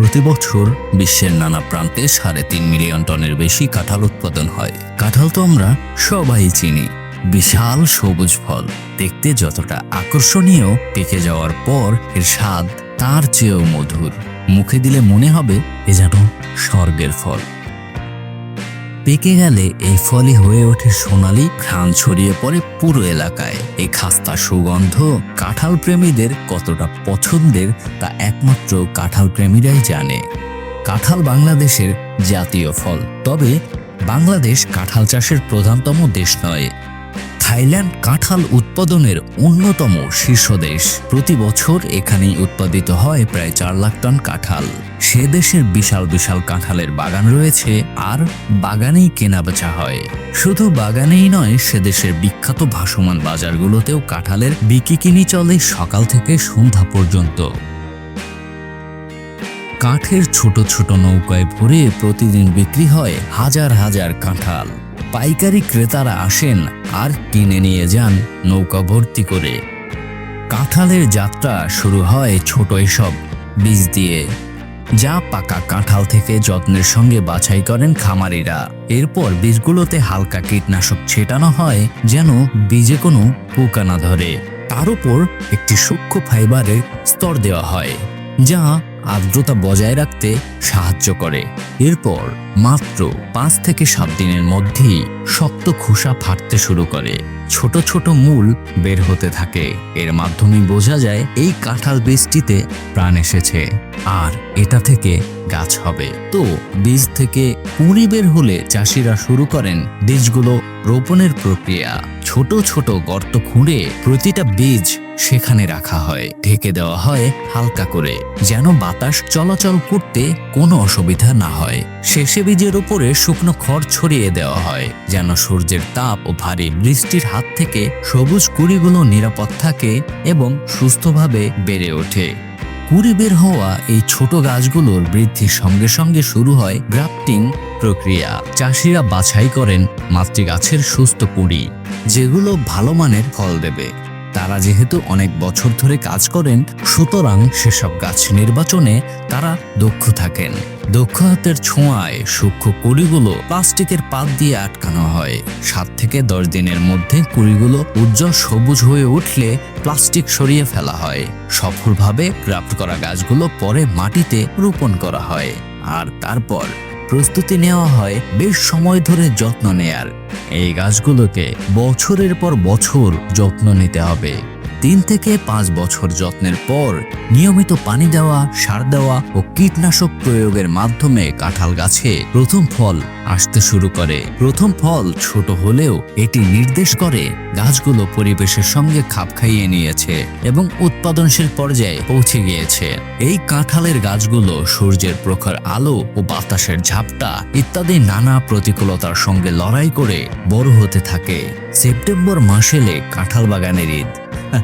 প্রতি বছর বিশ্বের নানা প্রান্তে সাড়ে তিন মিলিয়ন টনের বেশি কাঁঠাল উৎপাদন হয়। কাঁঠাল তো আমরা সবাই চিনি। বিশাল সবুজ ফল। দেখতে যতটা আকর্ষণীয় পেকে যাওয়ার পর এর স্বাদ তার চেয়েও মধুর। মুখে দিলে মনে হবে এ যেন স্বর্গের ফল। পেকে গেলে এই ফলে হয়ে ওঠে সোনালি ঘ্রাণ ছড়িয়ে পড়ে পুরো এলাকায়। এই খাস্তা সুগন্ধ কাঁঠাল প্রেমীদের কতটা পছন্দের তা একমাত্র কাঁঠাল প্রেমীরাই জানে। কাঁঠাল বাংলাদেশের জাতীয় ফল। তবে বাংলাদেশ কাঁঠাল চাষের প্রধানতম দেশ নয়। থাইল্যান্ড কাঁঠাল উৎপাদনের অন্যতম শীর্ষ দেশ। প্রতি বছর এখানেই উৎপাদিত হয় প্রায় চার লাখ টন কাঁঠাল। সে দেশের বিশাল বিশাল কাঁঠালের বাগান রয়েছে আর বাগানেই কেনা বেচা হয়। শুধু বাগানেই নয়, সে দেশের বিখ্যাত ভাসমান বাজারগুলোতেও কাঁঠালের বিকিকিনি চলে সকাল থেকে সন্ধ্যা পর্যন্ত। কাঠের ছোট ছোট নৌকায় ভরে প্রতিদিন বিক্রি হয় হাজার হাজার কাঁঠাল। পাইকারি ক্রেতারা আসেন আর কিনে নিয়ে যান নৌকা ভর্তি করে। কাঁঠালের যাত্রা শুরু হয় ছোট এসব বীজ দিয়ে। যা পাকা কাঁঠাল থেকে যত্নের সঙ্গে বাছাই করেন খামারিরা। এরপর বীজগুলোতে হালকা কীটনাশক ছেটানো হয় যেন বীজে কোনো পোকা না ধরে। তার উপর একটি সূক্ষ্ম ফাইবারের স্তর দেওয়া হয়, যা আর্দ্রতা বজায় রাখতে সাহায্য করে। এরপর মাত্র পাঁচ থেকে সাত দিনের মধ্যেই শক্ত খোসা ফাটতে শুরু করে। ছোট ছোট মূল বের হতে থাকে। এর মাধ্যমে বোঝা যায় এই কাঁঠাল বীজটিতে প্রাণ এসেছে। আর এটা থেকে গাছ হবে। তো বীজ থেকে কুঁড়ি বের হলে চাষিরা শুরু করেন বীজগুলো রোপণের প্রক্রিয়া। ছোট ছোট গর্ত খুঁড়ে প্রতিটা বীজ সেখানে রাখা হয়। ঢেকে দেওয়া হয় হালকা করে, যেন বাতাস চলাচল করতে কোনো অসুবিধা না হয়। শেষে বীজের উপরে শুকনো খড় ছড়িয়ে দেওয়া হয়, যেন সূর্যের তাপ ও ভারী বৃষ্টির হাত থেকে সবুজ কুড়িগুলো নিরাপদ থাকে এবং সুস্থভাবে বেড়ে ওঠে। কুড়ি বের হওয়া এই ছোট গাছগুলোর বৃদ্ধির সঙ্গে সঙ্গে শুরু হয় গ্রাফটিং প্রক্রিয়া। চাষিরা বাছাই করেন মাতৃগাছের সুস্থ কুড়ি। যেগুলো ভালো মানের ফল দেবে। তারা যেহেতু অনেক বছর ধরে কাজ করেন, সুতরাং সেসব গাছ নির্বাচনে তারা দক্ষ থাকেন। দক্ষ হাতের ছোঁয়ায় সূক্ষ্ম কুড়িগুলো প্লাস্টিকের পাত দিয়ে আটকানো হয়। সাত থেকে দশ দিনের মধ্যে কুড়িগুলো উজ্জ্বল সবুজ হয়ে উঠলে প্লাস্টিক সরিয়ে ফেলা হয়। সফলভাবে গ্রাফট করা গাছগুলো পরে মাটিতে রোপণ করা হয়। আর তারপর প্রস্তুতি নেওয়া হয় বেশ সময় ধরে যত্ন নেয়ার। এই গাছগুলোকে বছরের পর বছর যত্ন নিতে হবে। তিন থেকে পাঁচ বছর যত্নের পর নিয়মিত পানি দেওয়া, সার দেওয়া ও কীটনাশক প্রয়োগের মাধ্যমে কাঁঠাল গাছে প্রথম ফল আসতে শুরু করে। প্রথম ফল ছোট হলেও এটি নির্দেশ করে, গাছগুলো পরিবেশের সঙ্গে খাপ খাইয়ে নিয়েছে এবং উৎপাদনশীল পর্যায়ে পৌঁছে গিয়েছে। এই কাঁঠালের গাছগুলো সূর্যের প্রখর আলো ও বাতাসের ঝাপটা ইত্যাদি নানা প্রতিকূলতার সঙ্গে লড়াই করে বড় হতে থাকে। সেপ্টেম্বর মাস এলে কাঁঠাল বাগানের ঈদ।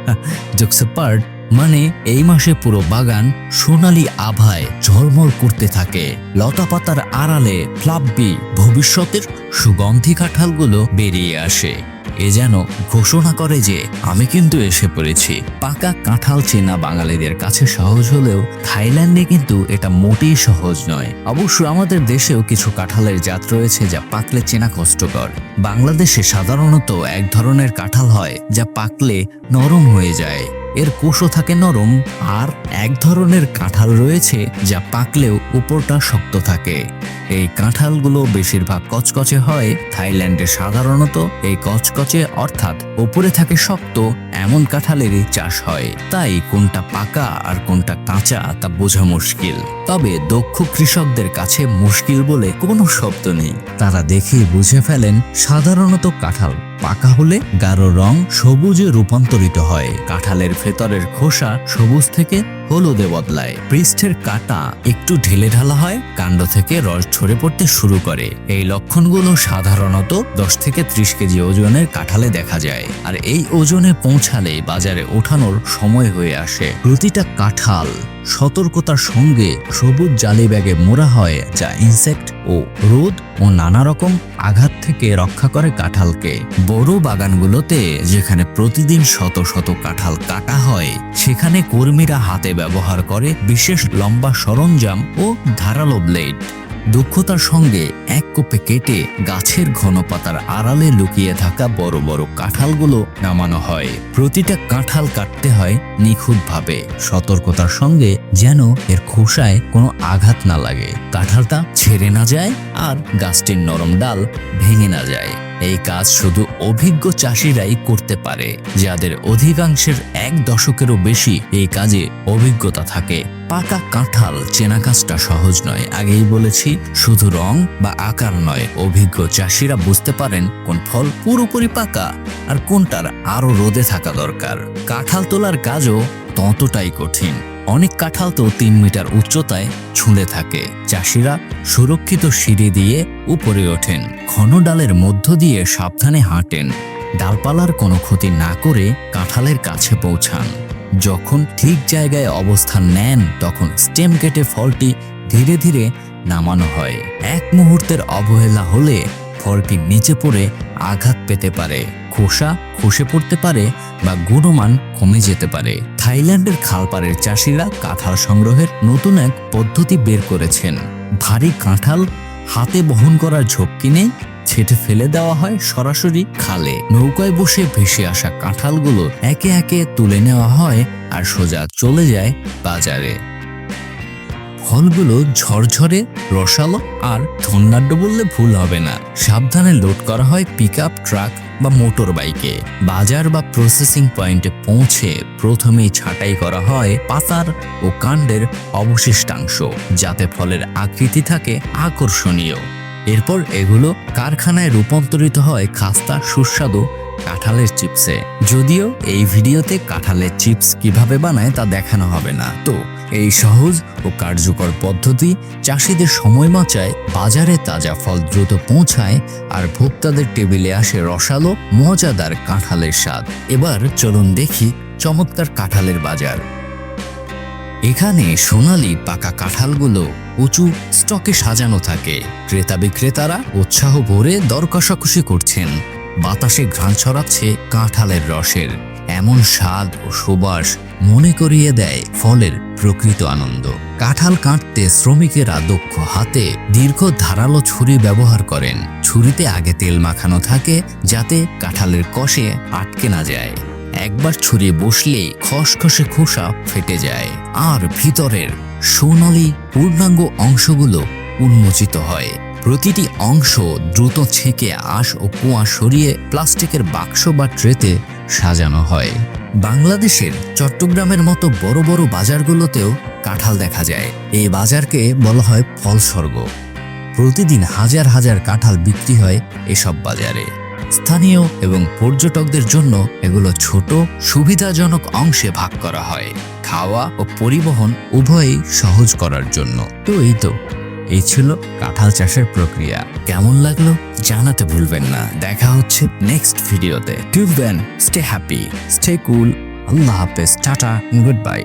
জোকসেপার্ট মানে এই মাসে পুরো বাগান সোনালি আভায় ঝলমল করতে থাকে। লতা পাতার আড়ালে ফ্লাব্বি ভবিষ্যতের সুগন্ধি কাঁঠালগুলো বেরিয়ে আসে। এ যেন ঘোষণা করে যে আমি কিন্তু এসে পড়েছি। পাকা কাঁঠাল চেনা বাঙালিদের কাছে সহজ হলেও থাইল্যান্ডে কিন্তু এটা মোটেই সহজ নয়। অবশ্য আমাদের দেশেও কিছু কাঁঠালের জাত রয়েছে যা পাকলে চেনা কষ্টকর। বাংলাদেশে সাধারণত এক ধরনের কাঁঠাল হয় যা পাকলে নরম হয়ে যায়। এর কোষও থাকে নরম আর এক ধরনের কাঁঠাল রয়েছে যা পাকলেও উপরটা শক্ত থাকে। এই কাঁঠালগুলো বেশিরভাগ কচকচে হয় থাইল্যান্ডে সাধারণত। এই কচকচে অর্থাৎ উপরে থাকে শক্ত এমন কাঁঠালেরই চাষ হয়। তাই কোনটা পাকা আর কোনটা কাঁচা তা বোঝা মুশকিল। তবে দক্ষ কৃষকদের কাছে মুশকিল বলে কোনো শব্দ নেই। তারা দেখেই বুঝে ফেলেন সাধারণত কাঁঠাল পাকা হলে গাঢ় রং সবুজে রূপান্তরিত হয়। কাঁঠালের ভেতরের খোসা সবুজ থেকে হলুদে বদলায়। পৃষ্ঠের কাটা একটু ঢিলে ঢালা হয়, কাণ্ড থেকে রস ঝরে পড়তে শুরু করে। এই লক্ষণগুলো সাধারণত দশ থেকে ত্রিশ কেজি ওজনের কাঁঠালে দেখা যায়। আর এই ওজনে পৌঁছালে বাজারে ওঠানোর সময় হয়ে আসে। প্রতিটা কাঁঠাল সতর্কতার সঙ্গে সবুজ জালি ব্যাগে মোড়া হয়, যা ইনসেক্ট ও রোদ ও নানা রকম আঘাত থেকে রক্ষা করে কাঁঠালকে। বড় বাগানগুলোতে যেখানে প্রতিদিন শত শত কাঁঠাল কাটা হয়, সেখানে কর্মীরা হাতে ব্যবহার করে বিশেষ লম্বা সরঞ্জাম ও ধারালো ব্লেড দক্ষতার সঙ্গে এক কোপে কেটে গাছের ঘন পাতার আড়ালে লুকিয়ে থাকা বড় বড় কাঁঠালগুলো নামানো হয়। প্রতিটা কাঁঠাল কাটতে হয় নিখুঁতভাবে। সতর্কতার সঙ্গে যেন এর খোসায় কোনো আঘাত না লাগে। কাঁঠালটা ছেড়ে না যায় আর গাছটির নরম ডাল ভেঙে না যায়। এই কাজ শুধু অভিজ্ঞ চাষিরাই করতে পারে, যাদের অধিকাংশের এক দশকেরও বেশি এই কাজে অভিজ্ঞতা থাকে। পাকা কাঁঠাল চেনা কাজটা সহজ নয়, আগেই বলেছি, শুধু রং বা আকার নয়। অভিজ্ঞ চাষিরা বুঝতে পারেন কোন ফল পুরোপুরি পাকা আর কোনটার আরও রোদে থাকা দরকার। কাঁঠাল তোলার কাজও ততটাই কঠিন। অনেক কাঁঠাল তো তিন মিটার উচ্চতায় ছুঁড়ে থাকে। চাষিরা সুরক্ষিত সিঁড়ি দিয়ে উপরে ওঠেন। ঘন ডালের মধ্য দিয়ে সাবধানে হাঁটেন। ডালপালার কোনো ক্ষতি না করে কাঁঠালের কাছে পৌঁছান। যখন ঠিক জায়গায় অবস্থান নেন, তখন স্টেম কেটে ফলটি ধীরে ধীরে নামানো হয়। এক মুহূর্তের অবহেলা হলে ফলটি নিচে পড়ে আঘাত পেতে পারে। খোসা খসে পড়তে পারে বা গুণমান কমে যেতে পারে। থাইল্যান্ডের খালপাড়ের চাষিরা কাঁঠাল সংগ্রহের নতুন এক পদ্ধতি বের করেছেন। ভারী কাঁঠাল হাতে বহন করার ঝোঁক কিনে ছেটে ফেলে দেওয়া হয় সরাসরি খালে। নৌকায় বসে ভেসে আসা কাঁঠালগুলো একে একে তুলে নেওয়া হয় আর সোজা চলে যায় বাজারে। ফলগুলো ঝরঝরে, রসালো আর ধন্যাঢ্য বললে ভুল হবে না। সাবধানে লোড করা হয় পিক ট্রাক বা মোটর বাইকে বাজার বা প্রসেসিং পয়েন্টে পৌঁছে প্রথমেই ছাঁটাই করা হয় পাতার ও কাণ্ডের অবশিষ্টাংশ, যাতে ফলের আকৃতি থাকে আকর্ষণীয়। এরপর এগুলো কারখানায় রূপান্তরিত হয় খাস্তা, সুস্বাদু কাঁঠালের চিপসে। যদিও এই ভিডিওতে কাঁঠালের চিপস কীভাবে বানায় তা দেখানো হবে না। তো এই সহজ ও কার্যকর পদ্ধতি চাষিদের সময় বাঁচায়, বাজারে তাজা ফল দ্রুত পৌঁছায় আর ভোক্তাদের টেবিলে আসে রসালো, মজাদার কাঁঠালের স্বাদ। এবার চলুন দেখি চমৎকার কাঁঠালের বাজার। এখানে সোনালি পাকা কাঁঠালগুলো উঁচু স্টকে সাজানো থাকে। ক্রেতা বিক্রেতারা উৎসাহ ভরে দর কষাকষি করছেন। বাতাসে ঘ্রাণ ছড়াচ্ছে কাঁঠালের রসের। এমন স্বাদ ও সুবাস মনে করিয়ে দেয় ফলের প্রকৃত আনন্দ। কাঁঠাল কাটতে শ্রমিকেরা দক্ষ হাতে দীর্ঘ ধারালো ছুরি ব্যবহার করেন। ছুরিতে আগে তেল মাখানো থাকে যাতে কাঁঠালের কষে আটকে না যায়। একবার ছুরি বসলেই খসখসে খোসা ফেটে যায়। আর ভিতরের সোনালি পূর্ণাঙ্গ অংশগুলো উন্মোচিত হয়। প্রতিটি অংশ দ্রুত ছেঁকে আশ ও কুয়া সরিয়ে প্লাস্টিকের বাক্স বা ট্রেতে সাজানো হয়। বাংলাদেশের চট্টগ্রামের মতো বড় বড় বাজারগুলোতেও কাঁঠাল দেখা যায়। এই বাজারকে বলা হয় ফল স্বর্গ প্রতিদিন হাজার হাজার কাঁঠাল বিক্রি হয় এসব বাজারে। স্থানীয় এবং পর্যটকদের জন্য এগুলো ছোট, সুবিধাজনক অংশে ভাগ করা হয়। খাওয়া ও পরিবহন উভয়ই সহজ করার জন্য। তো এই তো। এই ছিল কাঁঠাল চাষের প্রক্রিয়া। কেমন লাগল জানাতে ভুলবেন না। দেখা হচ্ছে নেক্সট ভিডিওতে টিউব দেন স্টে হ্যাপি স্টে কুল আল্লাহ হাফেজ, টাটা গুড বাই